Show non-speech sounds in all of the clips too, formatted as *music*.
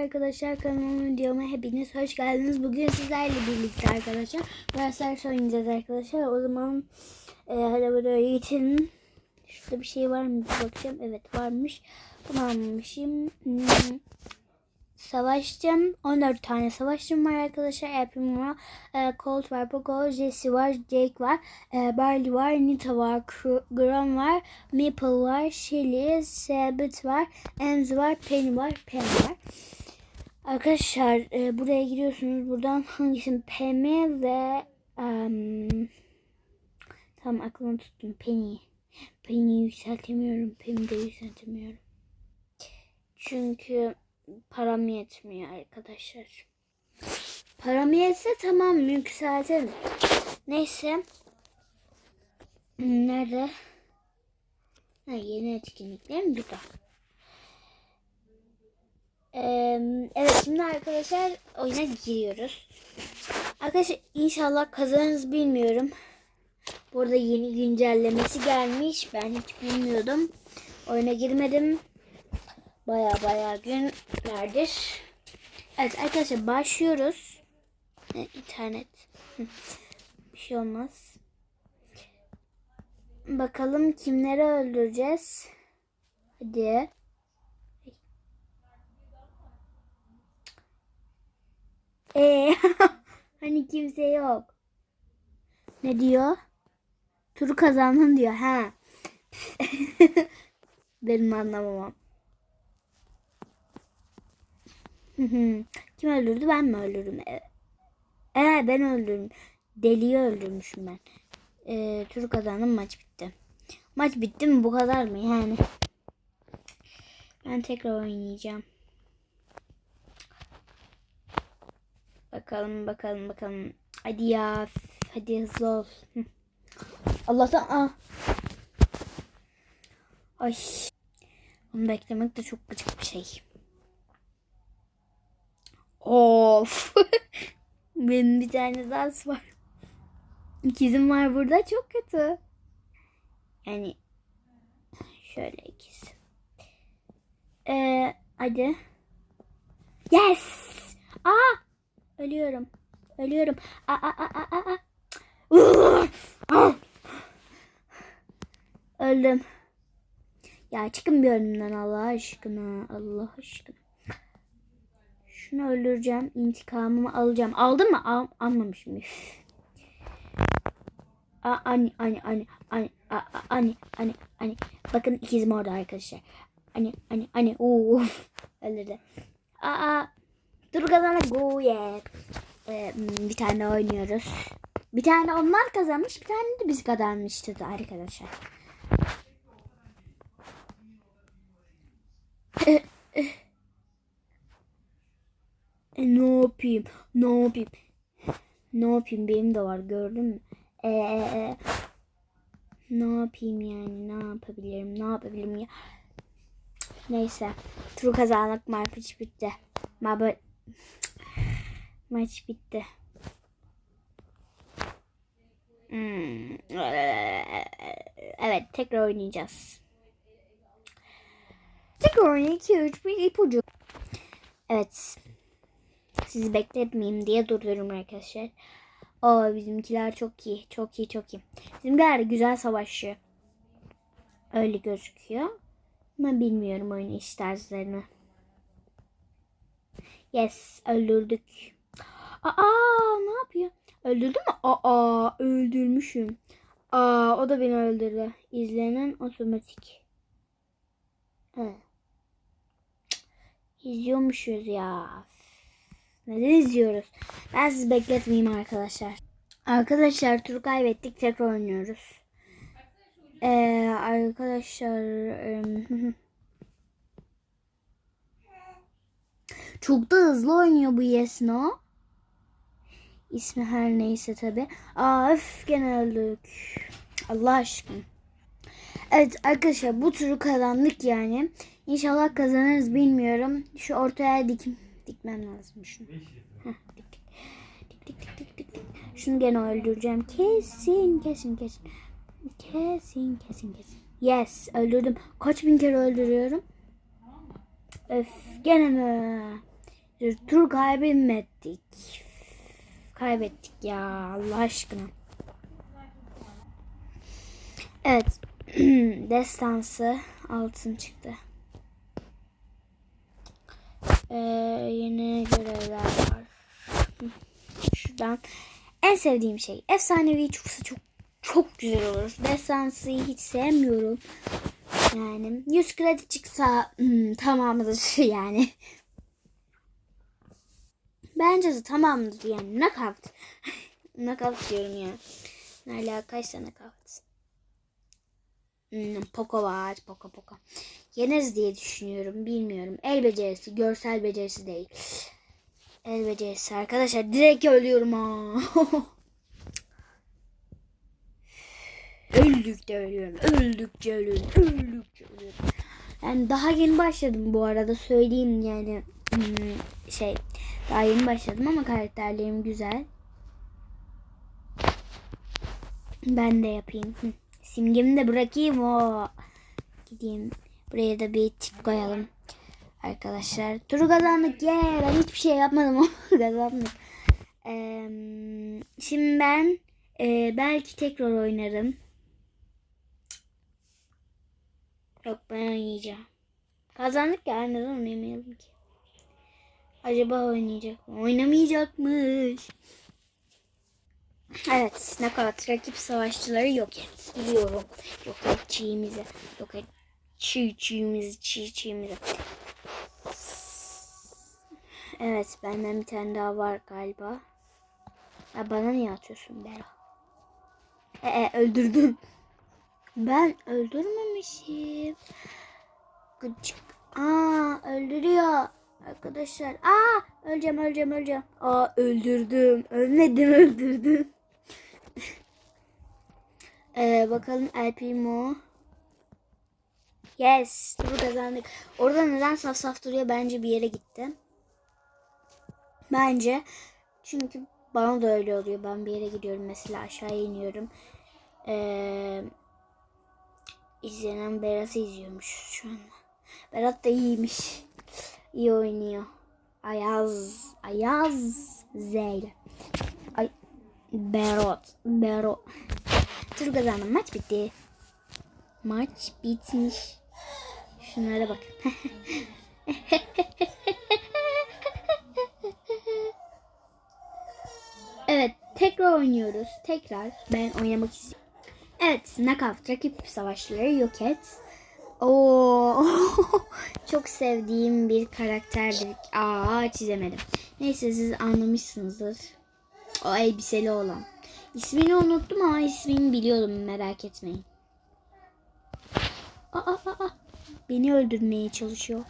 arkadaşlar kanalıma videoma hepiniz hoş geldiniz. Bugün sizlerle birlikte arkadaşlar Brawl oynayacağız arkadaşlar. O zaman e, hadi buraya geçelim. Şurada bir şey var mı bir bakacağım. Evet varmış. Bunu almışım. Hmm. Savaşçım. 14 tane savaşçım var arkadaşlar. Apple'm var. E, Colt var. Poco, Jesse var. Jake var. E, Barley var. Nita var. Grom var. Maple var. Shelly. Sabit var. Ems var. Penny var. Pen var. Arkadaşlar e, buraya giriyorsunuz. Buradan hangisini? PM ve em, tam aklımı tuttum. Penny. Penny'yi yükseltemiyorum. Penny'yi de yükseltemiyorum. Çünkü param yetmiyor arkadaşlar. Param yetse tamam yükseltirim. Neyse. Nerede? Ha, yeni etkinlikler mi burada? Ee, evet şimdi arkadaşlar oyuna giriyoruz. Arkadaşlar inşallah kazanırız bilmiyorum. Burada yeni güncellemesi gelmiş. Ben hiç bilmiyordum. Oyuna girmedim. Baya baya günlerdir. Evet arkadaşlar başlıyoruz. E, internet. Bir şey olmaz. Bakalım kimleri öldüreceğiz. Hadi. Ee, *laughs* hani kimse yok. Ne diyor? Turu kazandın diyor. Ha. *laughs* Benim anlamamam. Kim öldürdü ben mi öldürdüm? Ee, ben öldürdüm. Deliyi öldürmüşüm ben. Ee, turu kazandım maç bitti. Maç bitti mi bu kadar mı yani? Ben tekrar oynayacağım. Bakalım bakalım bakalım. Hadi ya. Hadi hızlı ol. Allah'tan ah. Ay. Onu beklemek de çok gıcık bir şey. Of. *laughs* Benim bir tane dans var. İkizim var burada çok kötü. Yani şöyle ikiz. Ee, hadi. Yes. Aa! Ölüyorum. Ölüyorum. Aa, aa, aa, aa, aa. Öldüm. Ya çıkın bir önümden Allah aşkına. Allah aşkına. Şunu öldüreceğim. İntikamımı alacağım. Aldım mı? Al, almamışım. Üf. Aa, Ani, ani, ani, ani, a- a- ani, ani, ani. Bakın ikizim orada arkadaşlar. Ani, ani, ani. Oo. Öldürdü. Aa, dur kazana go yeah. Ee, hmm, bir tane oynuyoruz. Bir tane onlar kazanmış, bir tane de biz kazanmıştık arkadaşlar. E, ne yapayım? Ne yapayım? Ne yapayım? Benim de var gördün mü? Ee, ne yapayım yani? Ne yapabilirim? Ne yapabilirim ya? Neyse. Turu kazandık. Maç bitti. Ma Maç bitti. Hmm. Evet tekrar oynayacağız. Tekrar oynayacağız. 2 3 1 ipucu. Evet. Sizi bekletmeyeyim diye durdururum arkadaşlar. Aa bizimkiler çok iyi. Çok iyi çok iyi. Bizimkiler güzel savaşçı. Öyle gözüküyor. Ama bilmiyorum oyun iş tarzlarını. Yes öldürdük. Aa ne yapıyor? Öldürdü mü? Aa öldürmüşüm. Aa o da beni öldürdü. İzlenen otomatik. Evet. İzliyormuşuz ya. Neden izliyoruz? Ben sizi bekletmeyeyim arkadaşlar. Arkadaşlar turu kaybettik. Tekrar oynuyoruz. Ee, arkadaşlar *laughs* çok da hızlı oynuyor bu Yesno. İsmi her neyse tabi. Aa öf gene öldük. Allah aşkına. Evet arkadaşlar bu turu kazandık yani. İnşallah kazanırız bilmiyorum. Şu ortaya dik dikmem lazım şunu. Heh, dik, dik. Dik, dik, dik, dik, dik, dik. Şunu gene öldüreceğim. Kesin kesin kesin. Kesin kesin kesin. Yes öldürdüm. Kaç bin kere öldürüyorum? Öf gene mi? Bir tur kaybettik. Kaybettik ya Allah aşkına. Evet. *clears throat* Destansı altın çıktı. Ee, yeni görevler var. Şuradan. En sevdiğim şey. Efsanevi çıksa çok çok güzel olur. Destansıyı hiç sevmiyorum. Yani 100 kredi çıksa hmm, tamamıdır *laughs* yani. Bence de tamamdır yani. Knockout. *laughs* knockout diyorum ya. Ne alakaysa knockout. Hmm, Poco var. Poco Poco. Yeneriz diye düşünüyorum. Bilmiyorum. El becerisi. Görsel becerisi değil. El becerisi. Arkadaşlar direkt ölüyorum ha. *laughs* Öldükçe ölüyorum. Öldükçe ölüyorum. Öldükçe ölüyorum. Yani daha yeni başladım bu arada söyleyeyim yani şey daha yeni başladım ama karakterlerim güzel. Ben de yapayım. Simgemi de bırakayım o. Gideyim. Buraya da bir tik koyalım. Arkadaşlar. Turu kazandık. Yeah. Ben hiçbir şey yapmadım *laughs* ama kazandık. Ee, şimdi ben e, belki tekrar oynarım. Yok ben oynayacağım. Kazandık ya neden oynamayalım ki? Acaba oynayacak mı? Oynamayacakmış. Evet, nakat rakip savaşçıları yok et. Biliyorum. Yok et çiğimizi. Yok et çiğ çiğimizi, çiğ çiğimizi. Evet, benden bir tane daha var galiba. Ya bana niye atıyorsun Bera? Ee, öldürdüm. Ben öldürmemişim. Gıcık. Aa öldürüyor. Arkadaşlar. Aa öleceğim öleceğim öleceğim. Aa öldürdüm. Ölmedim *laughs* öldürdüm. ee, bakalım El Primo. Yes. Turu kazandık. Orada neden saf saf duruyor? Bence bir yere gitti. Bence. Çünkü bana da öyle oluyor. Ben bir yere gidiyorum. Mesela aşağıya iniyorum. Eee izlenen Berat'ı izliyormuşuz şu anda. Berat da iyiymiş. İyi oynuyor. Ayaz. Ayaz Zeyle. Ay. Berat. Berat. Tur kazandım. Maç bitti. Maç bitmiş. Şunlara bak. *laughs* evet. Tekrar oynuyoruz. Tekrar. Ben oynamak istiyorum. Evet, Knockout rakip savaşçıları yok et. Oo, *laughs* çok sevdiğim bir karakterdir. Aa, çizemedim. Neyse siz anlamışsınızdır. O elbiseli olan. İsmini unuttum ama ismini biliyordum merak etmeyin. Aa, aa, aa. Beni öldürmeye çalışıyor.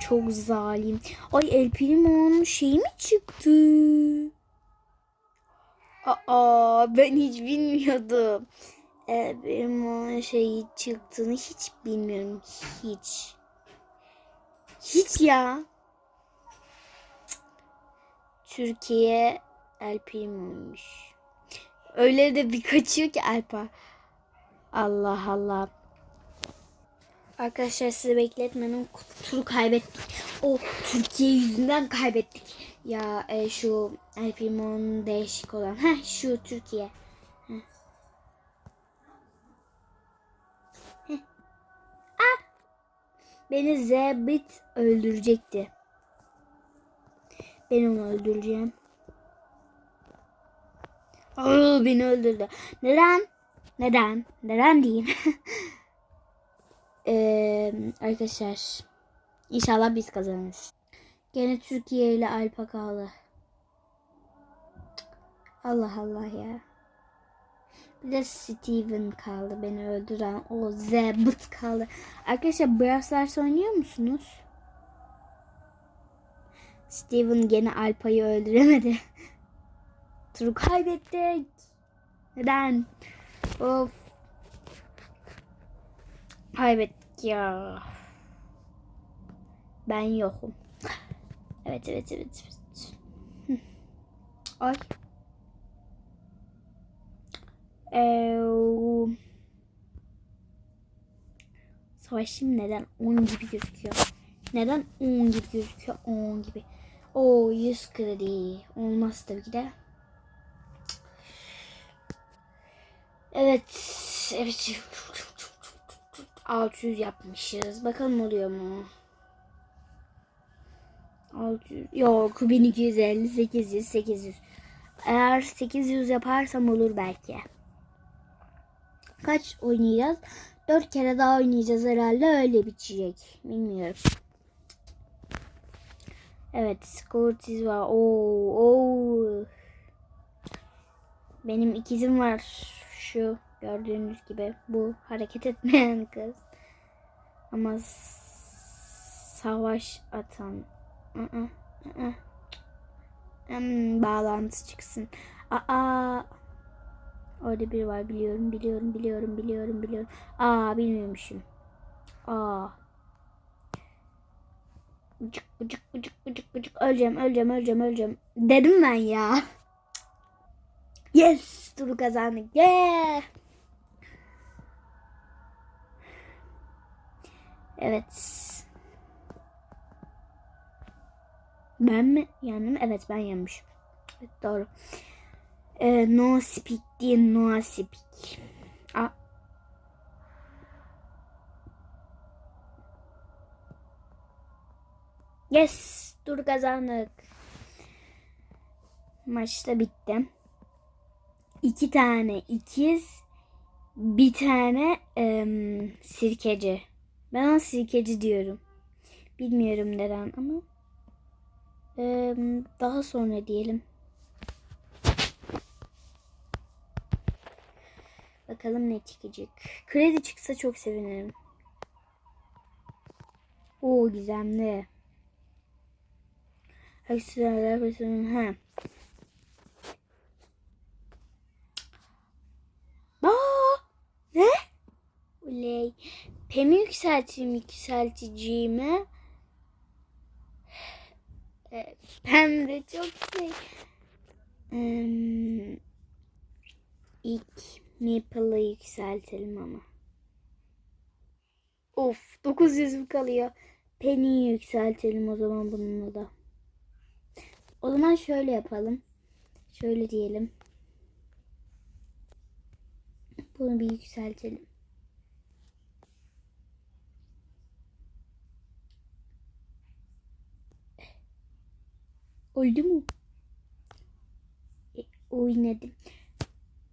Çok zalim. Ay El Primo'nun şeyi mi çıktı? Aa ben hiç bilmiyordum. Ee, benim o şey çıktığını hiç bilmiyorum. Hiç. Hiç ya. Türkiye El Primo'ymuş. Öyle de bir kaçıyor ki Alpa. Allah Allah. Arkadaşlar sizi bekletmenin turu kaybettik. O Türkiye yüzünden kaybettik. Ya e, şu El Primo'nun değişik olan. Heh şu Türkiye. Beni Zebit öldürecekti. Ben onu öldüreceğim. Aa, beni öldürdü. Neden? Neden? Neden diyeyim? *laughs* ee, arkadaşlar inşallah biz kazanırız. Gene Türkiye ile Alpa kaldı. Allah Allah ya. Bir de Steven kaldı beni öldüren. O Zebit kaldı. Arkadaşlar Brawl Stars oynuyor musunuz? Steven gene Alpa'yı öldüremedi. *laughs* Turu kaybettik. Neden? Of. Kaybettik ya. Ben yokum. Evet evet evet. evet. Ay. Ee, savaşım neden 10 gibi gözüküyor? Neden 10 gibi gözüküyor? 10 gibi. O 100 kredi. Olmaz tabii ki de. Evet. Evet. 600 yapmışız. Bakalım oluyor mu? 600. Yok 1250 800 800. Eğer 800 yaparsam olur belki. Kaç oynayacağız? 4 kere daha oynayacağız herhalde öyle bitecek. Bilmiyorum. Evet, Scortiz var. Oo, oo. Benim ikizim var. Şu gördüğünüz gibi bu hareket etmeyen kız. Ama savaş atan. Aa, aa. Hmm, bağlantı çıksın. Aa. Orada biri var biliyorum biliyorum biliyorum biliyorum biliyorum. Aa bilmiyormuşum. Aa. Bıcık bıcık bıcık bıcık bıcık. Öleceğim öleceğim öleceğim öleceğim. Dedim ben ya. Yes turu kazandık. Yeah. Evet. Ben mi yendim? Evet ben yenmişim. Evet, doğru. Ee, no speak speak. Aa. Yes. Dur kazandık. Maçta bitti. İki tane ikiz. Bir tane ım, sirkeci. Ben ona sirkeci diyorum. Bilmiyorum neden ama. ım, daha sonra diyelim. Bakalım ne çıkacak. Kredi çıksa çok sevinirim. Oo gizemli. Ekstralar personel. Ha. Aa, ne? Oley. Pemi yükselteyim yükselticiğimi. Evet, Pem de çok şey. İlk Maple'ı yükseltelim ama. Of 900 kalıyor. Penny'yi yükseltelim o zaman bununla da. O zaman şöyle yapalım. Şöyle diyelim. Bunu bir yükseltelim. Oldu mu? E, oynadım.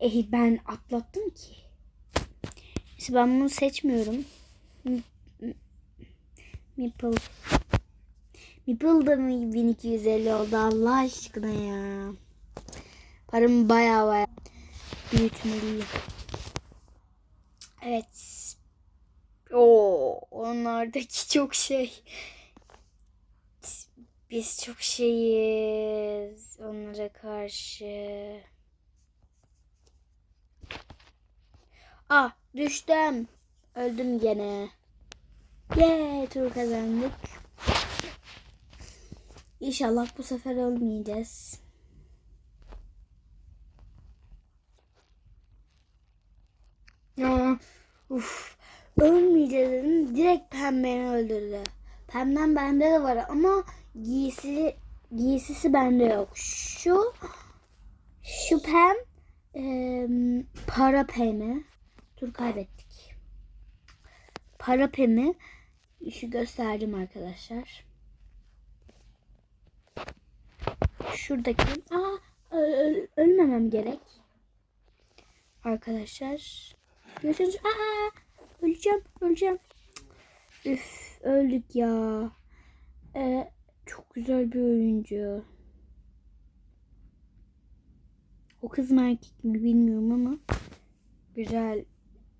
Eh ben atlattım ki. Neyse ben bunu seçmiyorum. Meeple. Meeple da mı 1250 oldu Allah aşkına ya. Paramı baya baya büyütmeliyim. Evet. Oo, onlardaki çok şey. Biz çok şeyiz onlara karşı. Ah düştüm. Öldüm gene. Yeee tur kazandık. İnşallah bu sefer ölmeyeceğiz. Aa, uf. Ölmeyeceğiz dedim. Direkt pem beni öldürdü. Pemden bende de var ama giysi giysisi bende yok. Şu şu pem para pemi. Dur kaybettik. Para pemi şu gösterdim arkadaşlar. Şuradaki aa öl, ölmemem gerek. Arkadaşlar. Görüyorsunuz. Aa öleceğim öleceğim. Üf öldük ya. Ee, çok güzel bir oyuncu. O kız mı erkek mi bilmiyorum ama güzel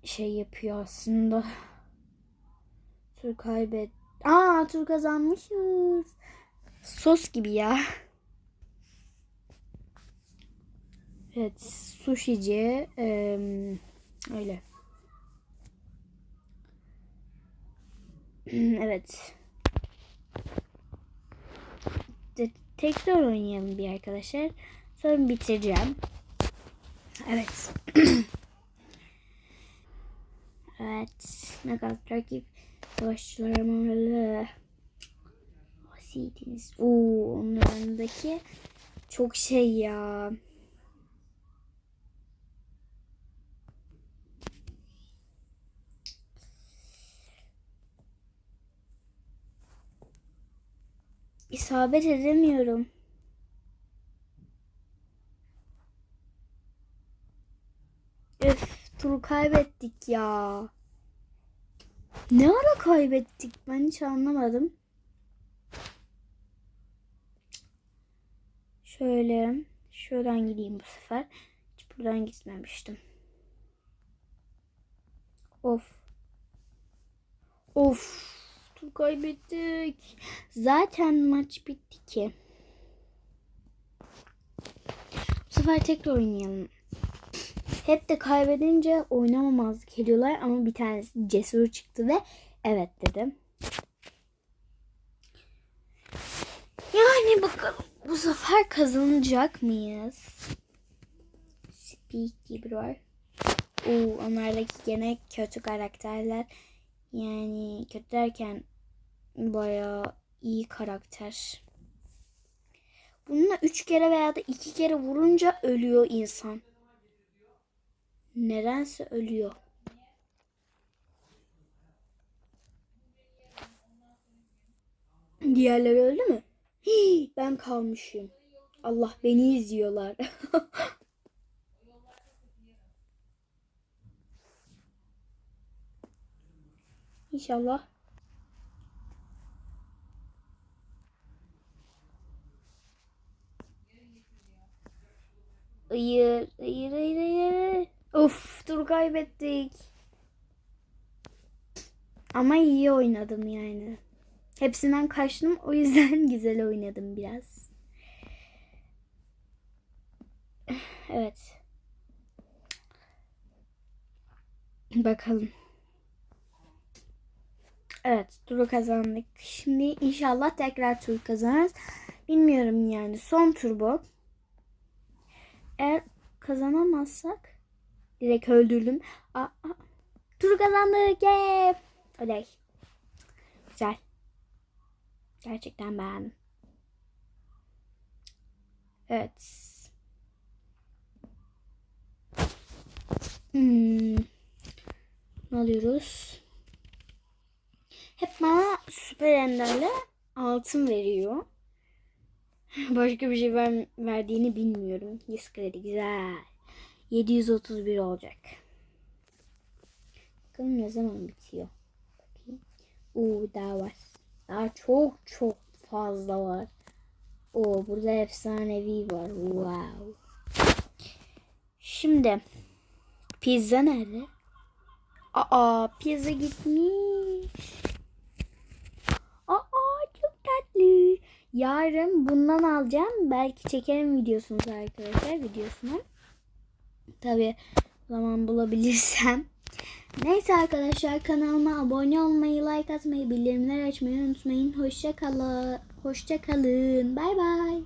şey yapıyor aslında. Tur kaybet. Aa tur kazanmışız. Sos gibi ya. Evet sushici ee, öyle. *clears throat* evet. Tekrar oynayalım bir arkadaşlar. Sonra bitireceğim. Evet. evet. Ne kadar rakip savaşçılarım Seediniz. Oo, onun yanındaki çok şey ya. İsabet edemiyorum. Öf, turu kaybettik ya. Ne ara kaybettik? Ben hiç anlamadım. Şöyle, şuradan gideyim bu sefer. Hiç buradan gitmemiştim. Of. Of. Tur kaybettik. Zaten maç bitti ki. Bu sefer tekrar oynayalım. Hep de kaybedince oynamamazlık ediyorlar ama bir tanesi cesur çıktı ve evet dedim. Yani bakalım bu sefer kazanacak mıyız? Speak gibi var. Oo, onlardaki gene kötü karakterler. Yani kötü derken bayağı iyi karakter. Bununla üç kere veya da iki kere vurunca ölüyor insan. Nedense ölüyor. Diğerleri öldü mü? Hii, ben kalmışım. Allah beni izliyorlar. *laughs* İnşallah. Hayır, hayır, hayır, hayır. Of, tur kaybettik. Ama iyi oynadım yani. Hepsinden kaçtım. O yüzden *laughs* güzel oynadım biraz. *sighs* Evet. Bakalım. Evet, turu kazandık. Şimdi inşallah tekrar tur kazanırız. Bilmiyorum yani. Son tur bu. Eğer kazanamazsak direkt öldürdüm. Aa, aa. Turu kazandık. Yeah. Oley. Güzel. Gerçekten beğendim. Evet. Hmm. Ne alıyoruz? Hep bana süper enderle altın veriyor. *laughs* Başka bir şey ver, verdiğini bilmiyorum. 100 kredi güzel. 731 olacak. Bakalım ne zaman bitiyor. Bakayım. Oo daha var. Daha çok çok fazla var. Oo burada efsanevi var. Wow. Şimdi pizza nerede? Aa pizza gitmiş. Aa çok tatlı. Yarın bundan alacağım. Belki çekerim videosunu arkadaşlar. Videosunu. Tabi zaman bulabilirsem. Neyse arkadaşlar kanalıma abone olmayı, like atmayı, bildirimleri açmayı unutmayın. Hoşça kalın. Hoşça kalın. Bay bay.